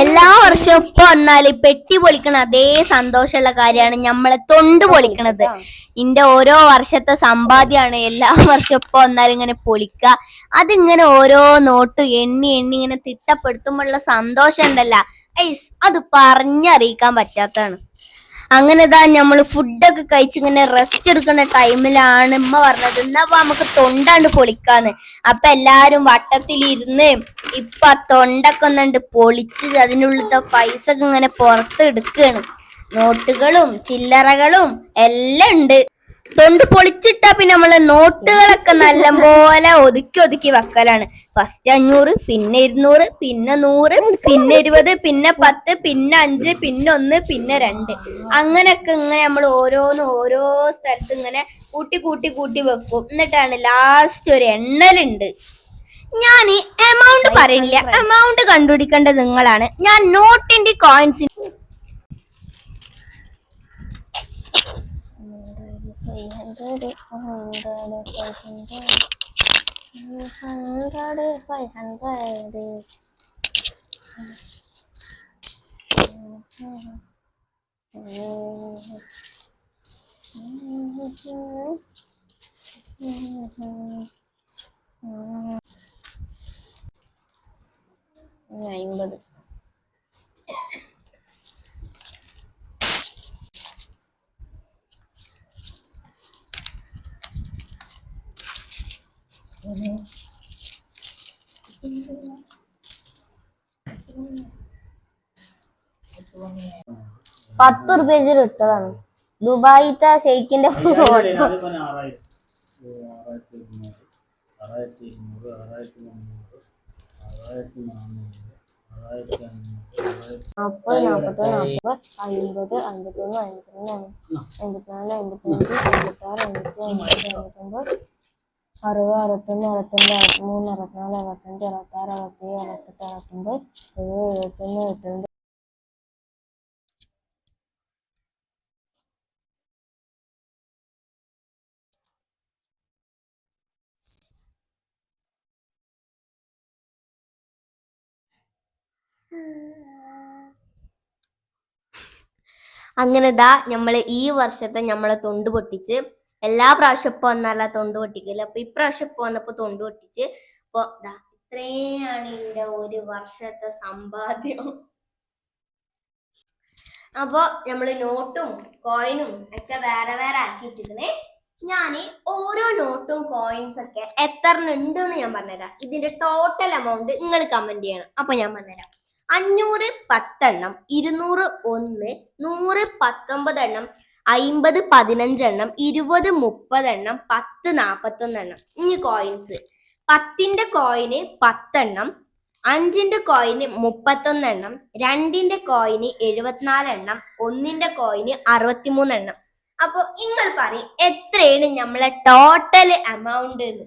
എല്ലാ വർഷവും ഇപ്പൊ വന്നാൽ പെട്ടി പൊളിക്കണ അതേ സന്തോഷമുള്ള കാര്യമാണ് നമ്മളെ തൊണ്ട് പൊളിക്കണത്. ഇന്റെ ഓരോ വർഷത്തെ സമ്പാദ്യമാണ് എല്ലാ വർഷവും ഇപ്പൊ വന്നാലും ഇങ്ങനെ പൊളിക്ക. അതിങ്ങനെ ഓരോ നോട്ട് എണ്ണി എണ്ണി ഇങ്ങനെ തിട്ടപ്പെടുത്തുമ്പോഴുള്ള സന്തോഷം ഉണ്ടല്ല. ഐസ് അത് പറഞ്ഞറിയിക്കാൻ പറ്റാത്തതാണ്. അങ്ങനെ ഇതാ നമ്മൾ ഫുഡൊക്കെ കഴിച്ച് ഇങ്ങനെ റെസ്റ്റ് എടുക്കുന്ന ടൈമിലാണ് ഉമ്മ പറഞ്ഞത്. എന്നാ നമുക്ക് തൊണ്ടാണ്ട് പൊളിക്കാന്ന്. അപ്പൊ എല്ലാരും വട്ടത്തിലിരുന്ന് ഇപ്പൊ ആ തൊണ്ടൊക്കെ ഒന്നുണ്ട് പൊളിച്ച് അതിനുള്ളിലത്തെ പൈസ ഒക്കെ ഇങ്ങനെ പുറത്തെടുക്കാണ് നോട്ടുകളും ചില്ലറകളും എല്ലാം ഉണ്ട്. തൊണ്ട് പൊളിച്ചിട്ടാ പിന്നെ നമ്മളെ നോട്ടുകളൊക്കെ നല്ല പോലെ ഒതുക്കി ഒതുക്കി വെക്കലാണ്. ഫസ്റ്റ് അഞ്ഞൂറ് പിന്നെ ഇരുന്നൂറ് പിന്നെ നൂറ് പിന്നെ ഇരുപത് പിന്നെ പത്ത് പിന്നെ അഞ്ച് പിന്നെ ഒന്ന് പിന്നെ രണ്ട്. അങ്ങനെയൊക്കെ ഇങ്ങനെ നമ്മൾ ഓരോന്ന് ഓരോ സ്ഥലത്ത് ഇങ്ങനെ കൂട്ടി കൂട്ടി കൂട്ടി വെക്കും. എന്നിട്ടാണ് ലാസ്റ്റ് ഒരു എണ്ണലുണ്ട്. ഞാൻ എമൗണ്ട് പറയില്ല എമൗണ്ട് കണ്ടുപിടിക്കേണ്ടത് നിങ്ങളാണ്. ഞാൻ നോട്ടിന്റെ കോയിൻസിന് five hundred hundred five hundred five hundred അമ്പത് പത്ത് റുപ്യ ഇട്ടതാണ് ദുബായിത്തെ ഷെയ്ക്കിന്റെ ആറായിരത്തി ഇരുന്നൂറ് ആറായിരത്തി മുന്നൂറ് ആറായിരത്തി നാനൂറ് ആറായിരത്തി അഞ്ഞൂറ് നാൽപ്പത് അമ്പത് അമ്പത്തൊന്ന് അമ്പത്തിരണ്ട് അമ്പത്തിനാല് അമ്പത്തഞ്ച് അമ്പത്താറ് അമ്പത്തി അമ്പത്തി അമ്പത്തൊമ്പത് അറുപത് അറുപത്തൊന്ന് അറുപത്തിരണ്ട് അറുപത്തിമൂന്ന് അറുപത്തിനാല് അറുപത്തഞ്ച് അറുപത്താറ് അറുപത്തേഴ് അറുപത്തെട്ട് അറുപത്തൊമ്പത് എഴുപത് എഴുപത്തൊന്ന് എഴുപത്തിരണ്ട്. അങ്ങനെ ദാ നമ്മൾ ഈ വർഷത്തെ നമ്മളെ തൊണ്ട് പൊട്ടിച്ച് എല്ലാ പ്രാവശ്യം ഇപ്പൊ വന്നല്ല തൊണ്ട് പൊട്ടിക്കൽ. അപ്പൊ ഇപ്രാവശ്യം ഇപ്പൊ വന്നപ്പോ തൊണ്ട് പൊട്ടിച്ച് അപ്പൊ ദാ ഇത്രയാണ് എന്റെ ഒരു വർഷത്തെ സമ്പാദ്യം. അപ്പൊ നമ്മൾ നോട്ടും കോയിനും ഒക്കെ വേറെ വേറെ ആക്കി വെച്ചിരിക്കണേ ഞാൻ ഓരോ നോട്ടും കോയിൻസ് ഒക്കെ എത്ര ഉണ്ട് എന്ന് ഞാൻ പറഞ്ഞുതരാം. ഇതിന്റെ ടോട്ടൽ എമൗണ്ട് നിങ്ങൾ കമന്റ് ചെയ്യണം. അപ്പൊ ഞാൻ പറഞ്ഞുതരാം. അഞ്ഞൂറ് പത്തെണ്ണം ഇരുന്നൂറ് ഒന്ന് നൂറ് പത്തൊമ്പത് എണ്ണം അയിമ്പത് പതിനഞ്ചെണ്ണം ഇരുപത് മുപ്പതെണ്ണം പത്ത് നാപ്പത്തൊന്നെണ്ണം. ഇനി കോയിൻസ് പത്തിന്റെ കോയിന് പത്തെണ്ണം അഞ്ചിന്റെ കോയിന് മുപ്പത്തൊന്നെണ്ണം രണ്ടിന്റെ കോയിന് എഴുപത്തിനാലെണ്ണം ഒന്നിന്റെ കോയിന് അറുപത്തിമൂന്നെണ്ണം. അപ്പോൾ നിങ്ങൾ പറയും എത്രയാണ് നമ്മളെ ടോട്ടൽ എമൗണ്ട് എന്ന്